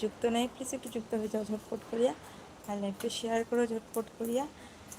যুক্ত নেই প্লিজ একটু যুক্ত হয়ে যাও, ঝটপট করিয়া। আর লাইভটা শেয়ার করো, ঝটপট করিয়া।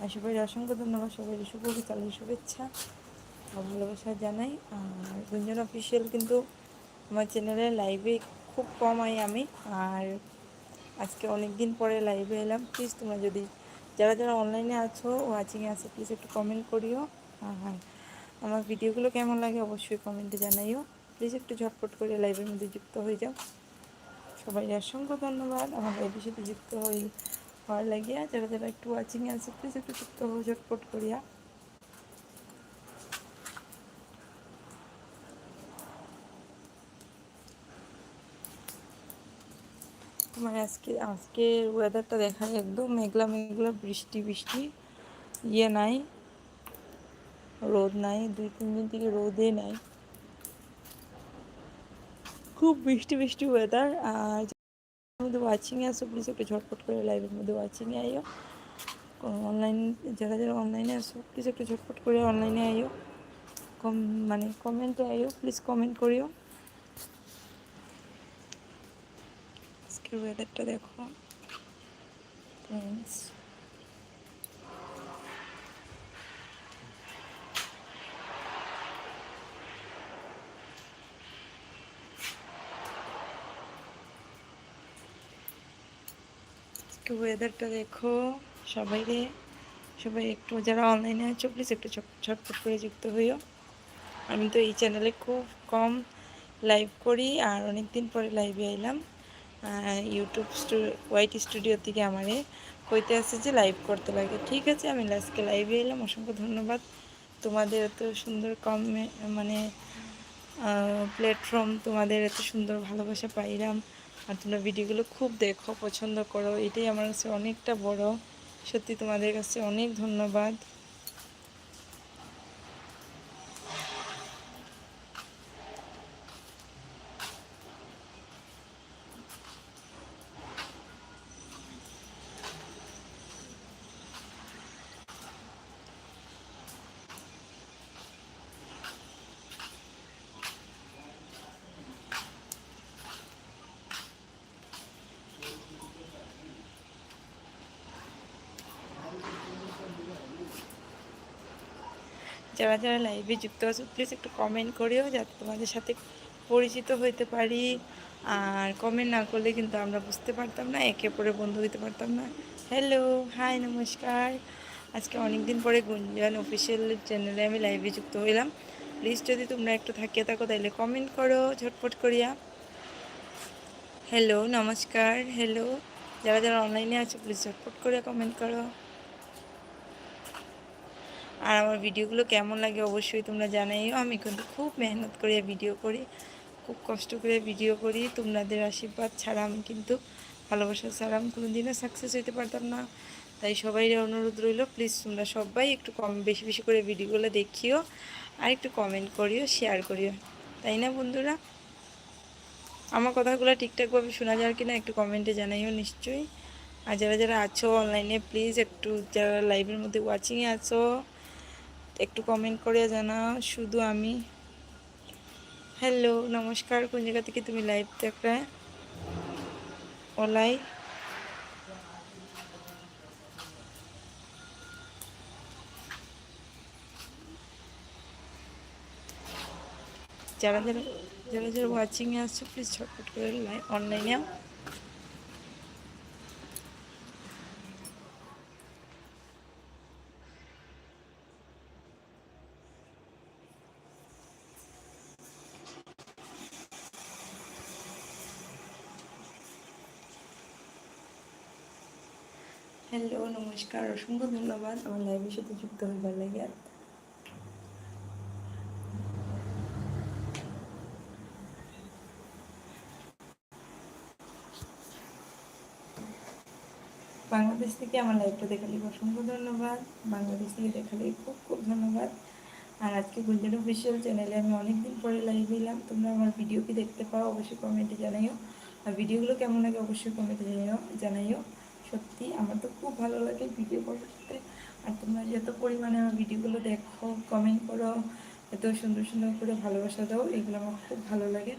আর সবাই অসংখ্য ধন্যবাদ সবাই শুভ বিকালের শুভেচ্ছা। ভালোবাসা জানাই। আর গুঞ্জন অফিসিয়াল কিন্তু আমার চ্যানেলে লাইভে খুব কম আই আমি। আর আজকে অনেক দিন পরে লাইভে এলাম। প্লিজ তোমরা যদি, যারা যারা অনলাইনে আছো ওয়াচিংয়ে আছো প্লিজ একটু কমেন্ট করিও। আর আমার ভিডিওগুলো কেমন লাগে অবশ্যই কমেন্টে জানাইও। প্লিজ একটু ঝটপট করে লাইভের মধ্যে যুক্ত হয়ে যাও। সবাই অসংখ্য ধন্যবাদ। আমার লাইভের সাথে যুক্ত হয়ে হওয়ার লাগিয়া। যারা যারা একটু ওয়াচিং আছে প্লিজ একটু যুক্ত হয়ে ঝটপট করিয়া। তোমার আজকে, আজকের ওয়েদারটা দেখা একদম মেঘলা মেঘলা, বৃষ্টি বৃষ্টি। ইয়ে নাই, রোদ নাই, দুই, তিন দিন থেকে রোদে নাই। খুব বৃষ্টি বৃষ্টি ওয়েদার আর মধ্যে ওয়াচিংয়ে আসো প্লিজ একটু ঝটপট করে লাইভের মধ্যে ওয়াচিংয়ে আইও। অনলাইন যারা যারা অনলাইনে আসো প্লিজ একটু ঝটপট করে অনলাইনে আইও। কম মানে কমেন্টে আইও প্লিজ কমেন্ট করিও। আজকের ওয়েদারটা দেখো ফ্রেন্ডস একটু ওয়েদারটা দেখো, সবাই রে, সবাই একটু যারা অনলাইনে আছো প্লিজ একটু ছটফট করে যুক্ত হইও। আমি তো এই চ্যানেলে খুব কম লাইভ করি, আর অনেক দিন পরে লাইভে এলাম ইউটিউব ওয়াইটি স্টুডিও থেকে আমারে কইতে আছে যে লাইভ করতে লাগে। ঠিক আছে, আমি আজকে লাইভে এলাম অসংখ্য ধন্যবাদ। তোমাদের এত সুন্দর কম মানে প্ল্যাটফর্ম তোমাদের এত সুন্দর ভালোবাসা পাইলাম। আর তোমরা ভিডিওগুলো খুব দেখো, পছন্দ করো, এটাই আমার কাছে অনেকটা বড়। সত্যি তোমাদের কাছে অনেক ধন্যবাদ। যারা যারা লাইভে যুক্ত আছো প্লিজ একটু কমেন্ট করিও যাতে তোমাদের সাথে পরিচিত হইতে পারি। আর কমেন্ট না করলে কিন্তু আমরা বুঝতে পারতাম না, একে পরে বন্ধু হইতে পারতাম না। হ্যালো হাই নমস্কার। আজকে অনেক দিন পরে গুঞ্জন অফিসিয়াল চ্যানেলে আমি লাইভে যুক্ত হইলাম। প্লিজ যদি তোমরা একটু থাকিয়ে থাকো তাহলে কমেন্ট করো, ঝটপট করিয়া। হ্যালো নমস্কার হ্যালো যারা যারা অনলাইনে আছে প্লিজ ঝটপট করে কমেন্ট করো। আর আমার ভিডিওগুলো কেমন লাগে অবশ্যই তোমরা জানাইও। আমি কিন্তু খুব মেহনত করে ভিডিও করি, খুব কষ্ট করে ভিডিও করি। তোমাদের আশীর্বাদ ছাড়া আমি কিন্তু ভালোবাসা ছাড়া আমি কোনো দিনও সাকসেস হইতে পারতাম না। তাই সবাই অনুরোধ রইল প্লিজ তোমরা সবাই একটু কম, বেশি বেশি করে ভিডিওগুলো দেখিও আর একটু কমেন্ট করিও শেয়ার করিও। তাই না বন্ধুরা? আমার কথাগুলো ঠিকঠাকভাবে শোনা যাওয়ার কিনা একটু কমেন্টে জানাইও নিশ্চয়ই। আর যারা যারা আছো অনলাইনে প্লিজ একটু যারা লাইভের মধ্যে ওয়াচিংয়ে আছো একটু কমেন্ট করে জানাও, শুধু আমি। হ্যালো নমস্কার, কোন জায়গা থেকে তুমি লাইভ দেখবে ওলাই যারা যারা যারা যারা ওয়াচিংয়ে আসছো প্লিজ ছটফট করে অনলাইনে হ্যালো, নমস্কার, অসংখ্য ধন্যবাদ আমার লাইভের সাথে যুক্ত হইবার লাগে। বাংলাদেশ থেকে আমার লাইভটা দেখালে অসংখ্য ধন্যবাদ। বাংলাদেশ থেকে দেখালে খুব খুব ধন্যবাদ। আর আজকে গুলজার অফিসিয়াল চ্যানেলে আমি অনেকদিন পরে লাইভ এলাম। তোমরা আমার ভিডিও কি দেখতে পাও অবশ্যই কমেন্টে জানাইও। আর ভিডিওগুলো কেমন লাগে অবশ্যই কমেন্টে জানাইও জানাইও। সত্যি আমার তো খুব ভালো লাগে ভিডিও করতে আর তোমরা যত পরিমাণে আমার ভিডিওগুলো দেখো কমেন্ট করো, এত সুন্দর সুন্দর করে ভালোবাসা দাও, এগুলো আমার খুব ভালো লাগে।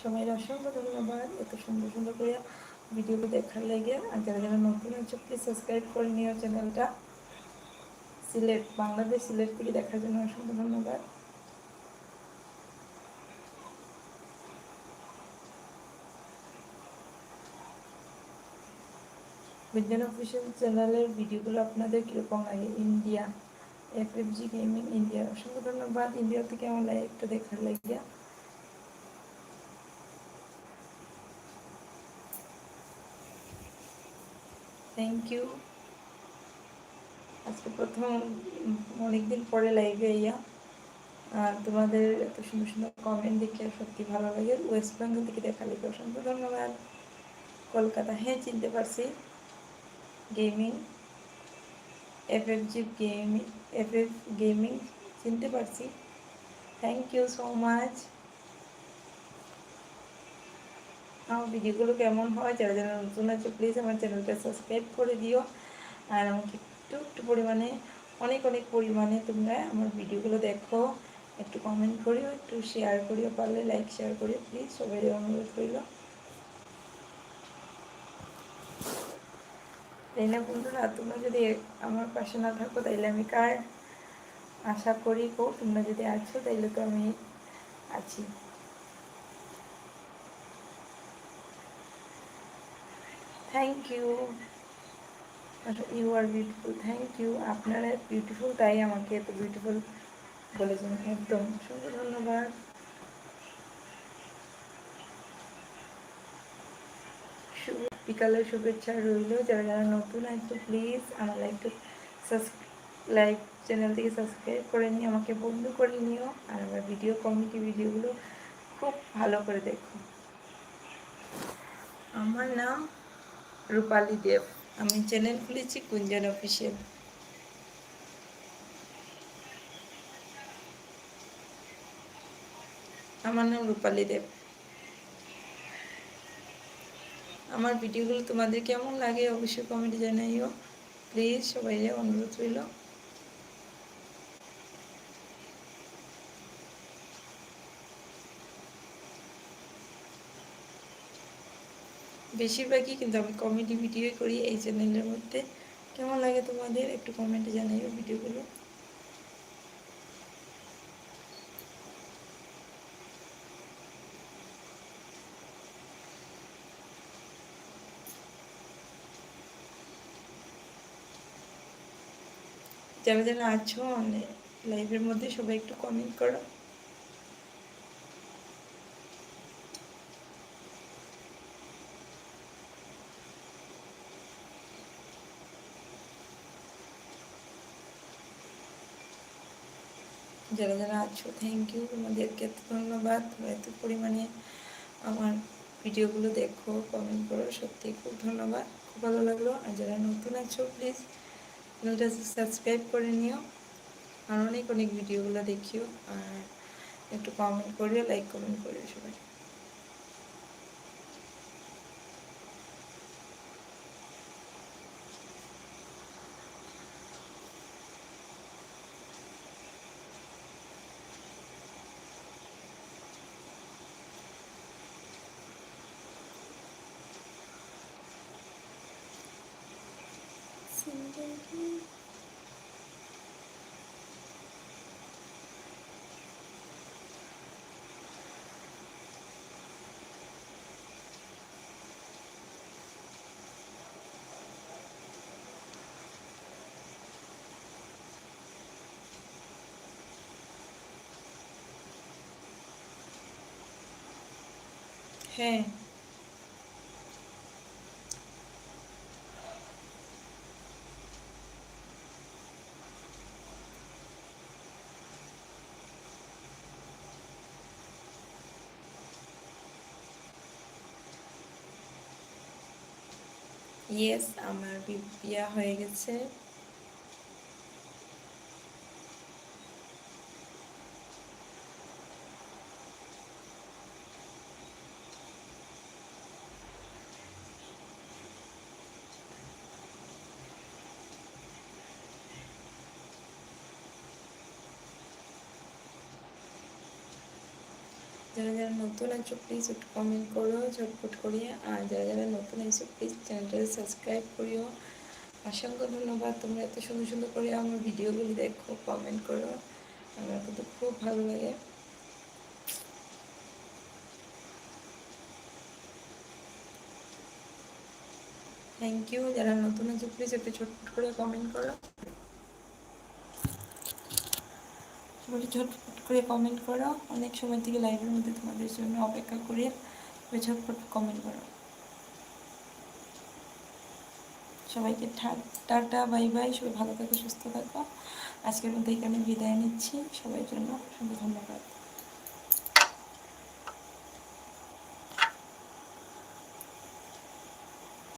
সবাই অসংখ্য ধন্যবাদ এত সুন্দর সুন্দর করে ভিডিওগুলো দেখার লেগে। আর যারা যারা নতুন হচ্ছে প্লিজ সাবস্ক্রাইব করে নিও চ্যানেলটা। সিলেট, বাংলাদেশ সিলেট থেকে দেখার জন্য অসংখ্য ধন্যবাদ। বিজ্ঞান অফিসিয়াল চ্যানেলের ভিডিওগুলো আপনাদের কীরকম লাগে? India F F G gaming, India. অসংখ্য ধন্যবাদ। ইন্ডিয়া থেকে আমার লাইভটা দেখার লাগিয়া। থ্যাংক ইউ আজকে প্রথম, অনেকদিন পরে লাইভে ইয়া আর তোমাদের এত সুন্দর সুন্দর কমেন্ট দেখে সত্যি ভালো লাগে। ওয়েস্ট বেঙ্গল থেকে দেখা লিখে অসংখ্য ধন্যবাদ। কলকাতা হ্যাঁ চিনতে পারছি। Gaming F F G gaming F F gaming চিনতে পারছি। থ্যাংক ইউ সো মাচ আমার ভিডিওগুলো কেমন হয়, যারা যারা নতুন আছে প্লিজ আমার চ্যানেলটা সাবস্ক্রাইব করে দিও। আর আমাকে একটু একটু পরিমাণে, অনেক অনেক পরিমাণে তোমরা আমার ভিডিওগুলো দেখো। একটু কমেন্ট করিও, একটু শেয়ার করিও, পারলে লাইক শেয়ার করিও। প্লিজ সবাই অনুরোধ করিল তাই না বন্ধুরা, তোমরা যদি আমার পাশে না থাকো, তাইলে আমি কার? আশা করি কো তোমরা যদি আছো, তাইলে তো আমি আছি। Thank you you are beautiful thank you আপনারা বিউটিফুল তাই আমাকে এত বিউটিফুল বলেছেন। একদম। সুন্দর ধন্যবাদ বিকালের শুভেচ্ছা রইল। যারা যারা নতুন আছে প্লিজ আমার একটু লাইক চ্যানেল থেকে সাবস্ক্রাইব করে নিয়ে আমাকে বন্ধু করে নিও, আর আমার ভিডিও কমিটি ভিডিওগুলো খুব ভালো করে দেখো। আমার নাম রূপালী দেব। আমি চ্যানেল খুলেছি কুঞ্জন অফিসিয়াল আমার নাম রূপালী দেব। আমার ভিডিওগুলো তোমাদের কেমন লাগে অবশ্যই কমেন্টে জানাইও। প্লিজ সবাই অনুরোধ রইল। বেশিরভাগই কিন্তু আমি কমেডি ভিডিও করি এই চ্যানেলের মধ্যে। কেমন লাগে তোমাদের একটু কমেন্টে জানাইও ভিডিওগুলো। যারা যারা আছো লাইভের মধ্যে সবাই একটু কমেন্ট করো। যারা যারা আছো থ্যাংক ইউ তোমাদেরকে এত ধন্যবাদ। এত পরিমাণে আমার ভিডিওগুলো দেখো কমেন্ট করো। সত্যি খুব ধন্যবাদ। খুব ভালো লাগল। আর যারা নতুন আছো প্লিজ চ্যানেলটা সাবস্ক্রাইব করে নিও। আর অনেক অনেক ভিডিওগুলো দেখিও। আর একটু কমেন্ট করিও লাইক কমেন্ট করিও সবাই। হ্যাঁ ইয়েস আমার বিয়া হয়ে গেছে। যারা যারা নতুন আছো প্লিজ একটু কমেন্ট করো, ঝটপট করিয়ে। আর যারা যারা নতুন আছো প্লিজ চ্যানেলটাকে সাবস্ক্রাইব করিও। অসংখ্য ধন্যবাদ, তোমরা এত সুন্দর সুন্দর করে আমার ভিডিওগুলি দেখো কমেন্ট করো। আমার কিন্তু খুব ভালো লাগে। থ্যাংক ইউ যারা নতুন আছে প্লিজ একটু ছোট্ট করে কমেন্ট করো। ঝটপট করে কমেন্ট করো। অনেক সময় থেকে লাইভের মধ্যে তোমাদের জন্য অপেক্ষা করে। ঝটপট কমেন্ট করো। সবাইকে টাটা বাই বাই সবাই ভালো থাকো, সুস্থ থাকো। আজকের মধ্যে এখানে বিদায় নিচ্ছি। সবাই জন্য অসংখ্য ধন্যবাদ।